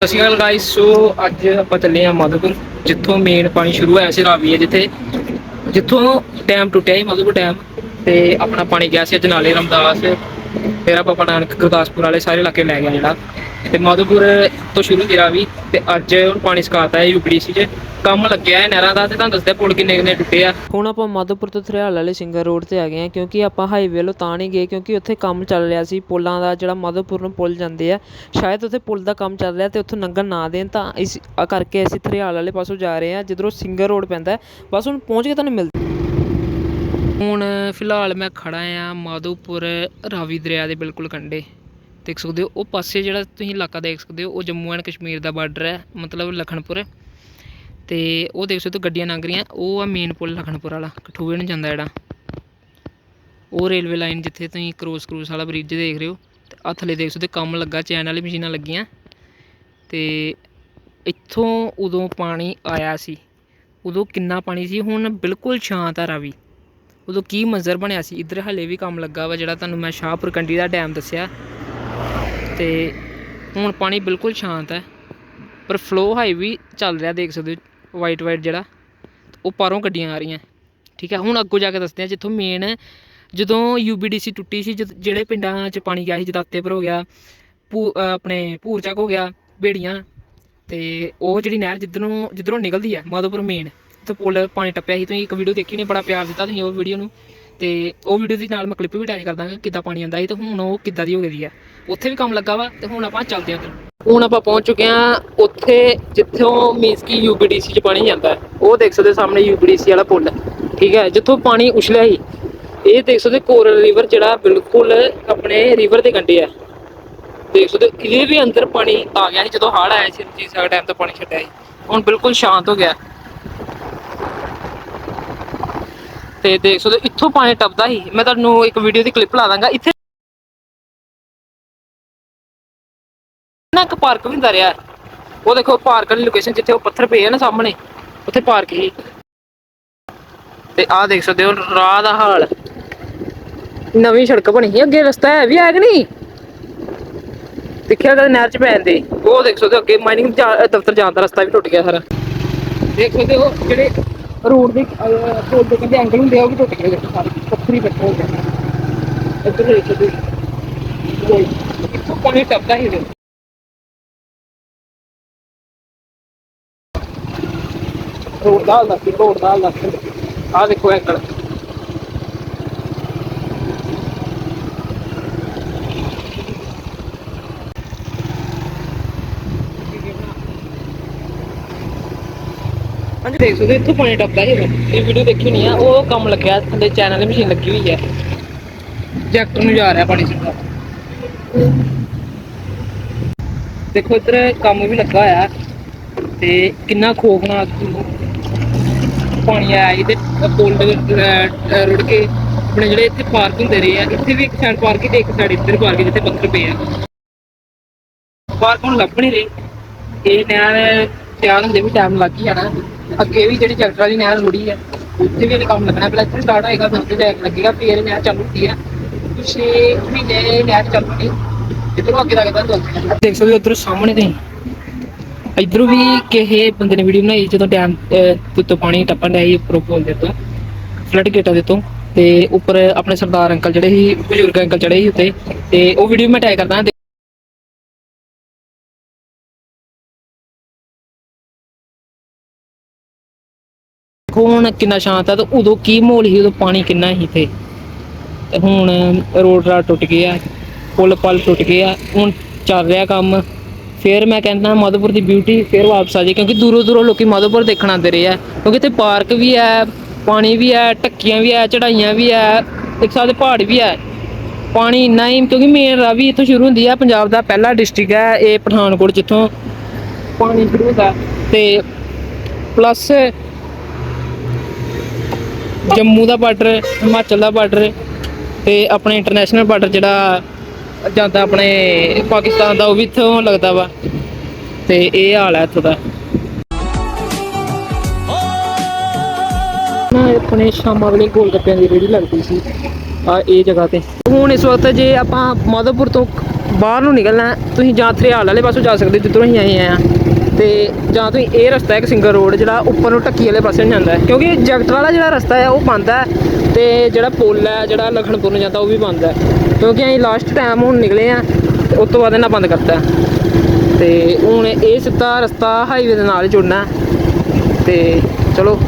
ਸਤਿ ਸ਼੍ਰੀ ਅਕਾਲ ਗਾਇਸ ਸੋ ਅੱਜ ਆਪਾਂ ਚੱਲੇ ਆ ਮਾਧੋਪੁਰ, ਜਿੱਥੋਂ ਮੇਨ ਪਾਣੀ ਸ਼ੁਰੂ ਹੋਇਆ ਸੀ ਰਾਵੀ ਹੈ ਜਿੱਥੇ, ਜਿੱਥੋਂ ਡੈਮ ਟੁੱਟਿਆ ਸੀ ਮਾਧੋਪੁਰ ਡੈਮ ਤੇ ਆਪਣਾ ਪਾਣੀ ਗਿਆ ਸੀ ਅੱਜ ਨਾਲੇ ਰਮਦਾਸ ਫਿਰ ਆਪਾਂ ਨਾਨਕ ਗੁਰਦਾਸਪੁਰ ਵਾਲੇ ਸਾਰੇ ਇਲਾਕੇ ਲੈ ਗਿਆ ਜਿਹੜਾ। ਤੇ ਮਾਧੋਪੁਰ ਤੋਂ ਸ਼ੁਰੂ ਕੀਤਾ ਰਾਵੀ ਤੇ ਅੱਜ ਹੁਣ ਪਾਣੀ ਸਕਾਤਾ ਹੈ ਯੂਪੀਡੀਸੀ 'ਚ। ਕੰਮ ਲੱਗਿਆ ਹੈ ਨਹਿਰਾਂ ਦਾ, ਤੇ ਤੁਹਾਨੂੰ ਦੱਸਦੇ ਪੁਲ ਕਿੰਨੇ ਕਿੰਨੇ ਟੁੱਟੇ ਆ। ਹੁਣ ਆਪਾਂ ਮਾਧੋਪੁਰ ਤੋਂ ਥਰਿਆਲ ਵਾਲੇ ਸਿੰਗਰ ਰੋਡ ਤੇ ਆ ਗਏ ਆ ਕਿਉਂਕਿ ਆਪਾਂ ਹਾਈਵੇ ਵੱਲੋਂ ਤਾਂ ਨਹੀਂ ਗਏ, ਕਿਉਂਕਿ ਉੱਥੇ ਕੰਮ ਚੱਲ ਰਿਹਾ ਸੀ। ਪੁਲਾਂ ਦਾ ਜਿਹੜਾ ਮਾਧੋਪੁਰ ਨੂੰ ਪੁਲ ਜਾਂਦੇ ਆ, ਸ਼ਾਇਦ ਉੱਥੇ ਪੁਲ ਦਾ ਕੰਮ ਚੱਲ ਰਿਹਾ ਤੇ ਉੱਥੋਂ ਲੰਘਣ ਨਾ ਦੇਣ, ਤਾਂ ਇਸ ਕਰਕੇ ਅਸੀਂ ਥਰਿਆਲ ਵਾਲੇ ਪਾਸੋਂ ਜਾ ਰਹੇ ਆ ਜਿੱਧਰੋਂ ਸਿੰਗਰ ਰੋਡ ਪੈਂਦਾ ਬਸ ਹੁਣ ਪਹੁੰਚ ਕੇ ਤੁਹਾਨੂੰ ਮਿਲਦੇ ਹੁਣ ਫਿਲਹਾਲ ਮੈਂ ਖੜਾ ਆ ਮਾਧੋਪੁਰ ਰਾਵੀ ਦਰਿਆ ਦੇ ਬਿਲਕੁਲ ਕੰਢੇ। ਦੇਖ ਸਕਦੇ ਹੋ, ਉਹ ਪਾਸੇ ਜਿਹੜਾ ਤੁਸੀਂ ਇਲਾਕਾ ਦੇਖ ਸਕਦੇ ਹੋ, ਉਹ ਜੰਮੂ ਐਂਡ ਕਸ਼ਮੀਰ ਦਾ ਬਾਰਡਰ ਹੈ, ਮਤਲਬ ਲਖਨਪੁਰ। ਤੇ ਉਹ ਦੇਖ ਸਕਦੇ ਹੋ ਗੱਡੀਆਂ ਲੰਘ ਰਹੀਆਂ, ਉਹ ਆ ਮੇਨ ਪੁਲ ਲਖਨਪੁਰ ਵਾਲਾ, ਕਠੂਏ ਨੂੰ ਜਾਂਦਾ ਜਿਹੜਾ। ਉਹ ਰੇਲਵੇ ਲਾਈਨ ਜਿੱਥੇ ਤੁਸੀਂ ਕਰੋਸ ਕਰੂਸ ਵਾਲਾ ਬ੍ਰਿਜ ਦੇਖ ਰਹੇ ਹੋ, ਤੇ ਆਹ ਥੱਲੇ ਦੇਖ ਸਕਦੇ ਹੋ, ਕੰਮ ਲੱਗਾ ਚੈਨ ਵਾਲੀ ਮਸ਼ੀਨਾਂ ਲੱਗੀਆਂ। ਤੇ ਇੱਥੋਂ ਉਦੋਂ ਪਾਣੀ ਆਇਆ ਸੀ, ਉਦੋਂ ਕਿੰਨਾ ਪਾਣੀ ਸੀ, ਹੁਣ ਬਿਲਕੁਲ ਸ਼ਾਂਤ ਆ ਰਾਵੀ। ਉਦੋਂ ਕੀ ਮੰਜ਼ਰ ਬਣਿਆ ਸੀ? ਇੱਧਰ ਹਲੇ ਵੀ ਕੰਮ ਲੱਗਾ ਵਾ ਜਿਹੜਾ ਤੁਹਾਨੂੰ ਮੈਂ ਸ਼ਾਹਪੁਰ ਕੰਡੀ ਦਾ ਡੈਮ ਦੱਸਿਆ। ਤੇ ਹੁਣ ਪਾਣੀ ਬਿਲਕੁਲ ਸ਼ਾਂਤ ਹੈ। ਪਰ ਫਲੋ ਹਾਈ ਵੀ ਚੱਲ ਰਿਹਾ, ਦੇਖ ਸਕਦੇ ਹੋ ਵਾਈਟ ਵਾਈਟ ਜਿਹੜਾ। ਉਹ ਪਾਰੋਂ ਗੱਡੀਆਂ ਆ ਰਹੀਆਂ। ਠੀਕ ਹੈ, ਹੁਣ ਅੱਗੋਂ ਜਾ ਕੇ ਦੱਸਦੇ ਆ ਜਿੱਥੋਂ ਮੇਨ ਜਦੋਂ ਯੂਬੀਡੀਸੀ ਟੁੱਟੀ ਸੀ, ਜਦ- ਜਿਹੜੇ ਪਿੰਡਾਂ 'ਚ ਪਾਣੀ ਗਿਆ ਸੀ ਜਦਾਤੇਪੁਰ ਹੋ ਗਿਆ, ਭੂ ਆਪਣੇ ਭੂਰਚੱਕ ਹੋ ਗਿਆ, ਬੇੜੀਆਂ, ਤੇ ਉਹ ਜਿਹੜੀ ਨਹਿਰ ਜਿੱਧਰੋਂ ਜਿੱਧਰੋਂ ਨਿਕਲਦੀ ਹੈ, ਮਾਧੋਪੁਰ ਮੇਨ ਤੇ ਪੁਲ ਪਾਣੀ ਟੱਪਿਆ ਸੀ ਤੁਸੀਂ ਇੱਕ ਵੀਡੀਓ ਦੇਖੀ ਨੇ ਬੜਾ ਪਿਆਰ ਦਿੱਤਾ ਤੁਸੀਂ ਉਹ ਵੀਡੀਓ ਨੂੰ। ਤੇ ਉਹ ਵੀਡੀਓ ਦੇ ਨਾਲ ਮੈਂ ਕਲਿੱਪ ਵੀ ਅਟੈਚ ਕਰ ਦਾਂਗਾ ਕਿੱਦਾਂ ਪਾਣੀ ਆਂਦਾ ਸੀ ਤੇ ਹੁਣ ਉਹ ਕਿੱਦਾਂ ਦੀ ਹੋ ਗਈ ਹੈ ਉੱਥੇ ਵੀ ਕੰਮ ਲੱਗਾ ਵਾ ਤੇ ਹੁਣ ਆਪਾਂ ਚੱਲਦੇ ਹਾਂ ਹੁਣ ਆਪਾਂ ਪਹੁੰਚ ਚੁੱਕੇ ਹਾਂ ਉੱਥੇ ਜਿੱਥੋਂ ਮੀਨਸ ਕਿ ਯੂਬੀਡੀਸੀ 'ਚ ਪਾਣੀ ਜਾਂਦਾ। ਉਹ ਦੇਖ ਸਕਦੇ ਸਾਹਮਣੇ ਯੂਬੀਡੀਸੀ ਵਾਲਾ ਪੁਲ ਠੀਕ ਹੈ ਜਿੱਥੋਂ ਪਾਣੀ ਉਛਲਿਆ ਸੀ। ਇਹ ਦੇਖ ਸਕਦੇ ਕੋਰਲ ਰਿਵਰ ਜਿਹੜਾ ਬਿਲਕੁਲ ਆਪਣੇ ਰਿਵਰ ਦੇ ਕੰਢੇ ਹੈ ਦੇਖ ਸਕਦੇ ਹੋ, ਇਹਦੇ ਵੀ ਅੰਦਰ ਪਾਣੀ ਆ ਗਿਆ ਸੀ ਜਦੋਂ ਹੜ ਆਇਆ ਸੀ ਰਣਜੀਤ ਸਾਗਰ ਡੈਮ ਤੋਂ ਪਾਣੀ ਛੱਡਿਆ ਸੀ। ਹੁਣ ਬਿਲਕੁਲ ਸ਼ਾਂਤ ਹੋ ਗਿਆ। ਤੇ ਦੇਖ ਸਕਦੇ ਇੱਥੋਂ ਪਾਣੀ ਟੱਪਦਾ ਸੀ। ਮੈਂ ਤੁਹਾਨੂੰ ਇੱਕ ਵੀਡੀਓ ਦੀ ਕਲਿੱਪ ਲਾ ਦਾਂਗਾ। ਇੱਥੇ ਨਾ ਇੱਕ ਪਾਰਕ ਵੀ ਹੁੰਦਾ ਰਿਹਾ। ਉਹ ਦੇਖੋ ਪਾਰਕ ਵਾਲੀ ਲੋਕੇਸ਼ਨ ਜਿੱਥੇ ਉਹ ਪੱਥਰ ਪਏ ਆ ਨਾ ਸਾਹਮਣੇ, ਉੱਥੇ ਪਾਰਕ ਹੀ ਤੇ ਆਹ ਦੇਖ ਸਕਦੇ ਹੋ, ਰਾਹ ਦਾ ਹਾਲ। ਨਵੀਂ ਸੜਕ ਬਣੀ ਸੀ। ਅੱਗੇ ਰਸਤਾ ਹੈ ਵੀ, ਹੈ ਕਿ ਨਹੀਂ? ਦੇਖਿਆ ਕਦੇ ਨਹਿਰ ਚ ਪੈਣ ਦੇ ਉਹ ਦੇਖ ਸਕਦੇ ਹੋ, ਅੱਗੇ ਮਾਈਨਿੰਗ ਦਫ਼ਤਰ ਜਾਣ ਦਾ ਰਸਤਾ ਵੀ ਟੁੱਟ ਗਿਆ ਸਾਰਾ। ਦੇਖ ਸਕਦੇ ਹੋ, ਜਿਹੜੇ ਰੋਡ ਦੇ ਰੋਡ ਦੇ ਕਹਿੰਦੇ ਐਂਗਲ ਹੁੰਦੇ ਆ, ਉਹ ਵੀ ਟੁੱਟ ਗਏ ਸਾਰੇ। ਪੱਥਰੀ ਬੱਟ ਹੋ ਗਏ। ਇੱਧਰ ਦੇਖ ਸਕਦੇ ਹੋ ਇੱਥੋਂ ਪਾਣੀ ਟੱਪਦਾ ਹੀ ਰਿਹਾ ਰੋਡ ਦਾ ਹਾਲ ਸੀ ਰੋਡ ਦਾ ਹਾਲ ਆਹ ਦੇਖੋ ਐਂਗਲ ਹਾਂਜੀ, ਦੇਖ ਸਕਦੇ ਇੱਥੋਂ ਪਾਣੀ ਟੱਪਦਾ ਹੈਗਾ ਇਹ ਵੀਡੀਓ ਦੇਖੀ ਨਹੀਂ ਆ, ਉਹ ਕੰਮ ਲੱਗਿਆ, ਥੱਲੇ ਚੈਨਲ ਦੀ ਮਸ਼ੀਨ ਲੱਗੀ ਹੋਈ ਹੈ ਜੈਕਟਰ ਨੂੰ ਜਾ ਰਿਹਾ ਪਾਣੀ ਸਿੱਧਾ। ਦੇਖੋ, ਇੱਧਰ ਕੰਮ ਵੀ ਲੱਗਾ ਹੋਇਆ, ਤੇ ਕਿੰਨਾ ਖੋਫਨਾਕ ਪਾਣੀ ਆਇਆ ਇਹਦੇ ਪੁੱਲ ਰੁੜ ਕੇ ਆਪਣੇ ਜਿਹੜੇ ਇੱਥੇ ਪਾਰਕ ਹੁੰਦੇ ਰਹੇ ਆ, ਇੱਥੇ ਵੀ ਇੱਕ ਸਾਈਡ ਪਾਰਕ ਤੇ ਇੱਕ ਸਾਈਡ ਇੱਧਰ ਪਾਰਕ ਜਿੱਥੇ ਪੱਥਰ ਪਏ ਆ। ਪਾਰਕ ਹੁਣ ਲੱਭ ਨਹੀਂ ਰਹੀ। ਇਹ ਨਹਿਰ ਤਿਆਰ ਹੁੰਦੇ ਵੀ ਟਾਈਮ ਲੱਗ ਹੀ ਜਾਣਾ। ਅੱਗੇ ਵੀ ਜਿਹੜੀ ਟਰੈਕਟਰ ਵਾਲੀ ਨਹਿਰ ਰੁੜੀ ਹੈ ਉੱਥੇ ਵੀ ਹਲੇ ਕੰਮ ਲੱਗਣਾ ਪਹਿਲਾਂ ਇੱਥੇ ਸਟਾਰਟ ਹੋਏਗਾ, ਫਿਰ ਉੱਥੇ ਜਾ ਲੱਗੇਗਾ, ਫਿਰ ਇਹ ਨਹਿਰ ਚਾਲੂ ਹੁੰਦੀ ਹੈ ਛੇ ਮਹੀਨੇ ਨਹਿਰ ਚੱਲੂ ਨਹੀਂ ਅੱਗੇ ਲੱਗਦਾ ਤੁਹਾਨੂੰ ਦੇਖ ਸਕਦੇ ਹੋ ਉੱਧਰ ਸਾਹਮਣੇ ਤੇ ਇਧਰੋਂ ਵੀ ਕਿਸੇ ਬੰਦੇ ਨੇ ਵੀਡੀਓ ਬਣਾਈ, ਜਦੋਂ ਡੈਮ ਤੋਂ ਪਾਣੀ ਟੱਪਣ ਡਿਆ ਸੀ, ਉੱਪਰੋਂ ਪੁੱਲ ਦੇ ਤੋਂ ਫਲੱਡ ਗੇਟਾਂ ਦੇ ਤੋਂ ਤੇ ਉੱਪਰ ਆਪਣੇ ਸਰਦਾਰ ਅੰਕਲ ਜਿਹੜੇ ਸੀ, ਬਜ਼ੁਰਗ ਅੰਕਲ ਚੜੇ ਸੀ ਉੱਤੇ, ਤੇ ਉਹ ਵੀਡੀਓ ਮੈਂ ਟੈਗ ਕਰਦਾ ਦੇਖੋ ਹੁਣ ਕਿੰਨਾ ਸ਼ਾਂਤ ਆ ਤੇ ਉਦੋਂ ਕੀ ਮਾਹੌਲ ਸੀ, ਉਦੋਂ ਪਾਣੀ ਕਿੰਨਾ ਸੀ ਤੇ ਤੇ ਹੁਣ ਰੋਡ ਰਾਡ ਟੁੱਟ ਗਿਆ ਪੁਲ ਪਲ ਟੁੱਟ ਗਏ ਆ, ਹੁਣ ਚੱਲ ਰਿਹਾ ਕੰਮ। ਫਿਰ ਮੈਂ ਕਹਿੰਦਾ ਮਾਧੋਪੁਰ ਦੀ ਬਿਊਟੀ ਫਿਰ ਵਾਪਸ ਆ ਜੇ ਕਿਉਂਕਿ ਦੂਰੋਂ ਦੂਰੋਂ ਲੋਕੀ ਮਾਧੋਪੁਰ ਦੇਖਣ ਆਉਂਦੇ ਰਹੇ ਆ। ਕਿਉਂਕਿ ਇੱਥੇ ਪਾਰਕ ਵੀ ਹੈ, ਪਾਣੀ ਵੀ ਹੈ, ਟੱਕੀਆਂ ਵੀ ਹੈ ਚੜਾਈਆਂ ਵੀ ਹੈ, ਇੱਕ ਸਾਲ ਦੇ ਪਹਾੜ ਵੀ ਹੈ। ਪਾਣੀ ਇੰਨਾ ਹੀ, ਕਿਉਂਕਿ ਮੇਨ ਰਾਵੀ ਇੱਥੋਂ ਸ਼ੁਰੂ ਹੁੰਦੀ ਹੈ ਪੰਜਾਬ ਦਾ ਪਹਿਲਾ ਡਿਸਟ੍ਰਿਕਟ ਹੈ, ਇਹ ਪਠਾਨਕੋਟ ਜਿੱਥੋਂ ਪਾਣੀ ਸ਼ੁਰੂ ਹੁੰਦਾ। ਤੇ ਪਲੱਸ ਜੰਮੂ ਦਾ ਬਾਰਡਰ, ਹਿਮਾਚਲ ਦਾ ਬਾਰਡਰ ਤੇ ਆਪਣੇ ਇੰਟਰਨੈਸ਼ਨਲ ਬਾਰਡਰ ਜਿਹੜਾ ਜਾਂਦਾ ਆਪਣੇ ਪਾਕਿਸਤਾਨ ਦਾ, ਉਹ ਵੀ ਇੱਥੋਂ ਲੱਗਦਾ ਵਾ। ਤੇ ਇਹ ਹਾਲ ਹੈ ਇੱਥੋਂ ਦਾ। ਨਾ ਆਪਣੇ ਸ਼ਾਮਾਂ ਵੇਲੇ ਗੋਲ ਗੱਪਿਆਂ ਦੀ ਰੇੜੀ ਲੱਗਦੀ ਸੀ, ਆ ਇਹ ਜਗ੍ਹਾ ਤੇ। ਹੁਣ ਇਸ ਵਕਤ ਜੇ ਆਪਾਂ ਮਾਧੋਪੁਰ ਤੋਂ ਬਾਹਰ ਨੂੰ ਨਿਕਲਣਾ, ਤੁਸੀਂ ਜਾਂ ਥਰਿਆਲ ਵਾਲੇ ਪਾਸੋਂ ਜਾ ਸਕਦੇ ਹੋ, ਜਿੱਧਰੋਂ ਅਸੀਂ ਆਏ ਆ ਤੇ ਜਾਂ ਤੁਸੀਂ ਇਹ ਰਸਤਾ ਇੱਕ ਸਿੰਗਲ ਰੋਡ ਜਿਹੜਾ ਉੱਪਰ ਨੂੰ ਟੱਕੀ ਵਾਲੇ ਪਾਸੇ ਨੂੰ ਜਾਂਦਾ ਹੈ ਕਿਉਂਕਿ ਜਗਤ ਵਾਲਾ ਜਿਹੜਾ ਰਸਤਾ ਹੈ, ਉਹ ਬੰਦ ਹੈ ਤੇ ਜਿਹੜਾ ਪੁਲ ਹੈ, ਜਿਹੜਾ ਲਖਨਪੁਰ ਨੂੰ ਜਾਂਦਾ, ਉਹ ਵੀ ਬੰਦ ਹੈ ਕਿਉਂਕਿ ਅਸੀਂ ਲਾਸਟ ਟਾਈਮ ਹੁਣ ਨਿਕਲੇ ਆ ਤੇ ਉਸ ਤੋਂ ਬਾਅਦ ਇਹਨਾਂ ਬੰਦ ਕਰਤਾ ਹੈ। ਤੇ ਹੁਣ ਇਹ ਸਿੱਧਾ ਰਸਤਾ ਹਾਈਵੇ ਦੇ ਨਾਲ ਹੀ ਜੁੜਨਾ ਹੈ। ਤੇ ਚਲੋ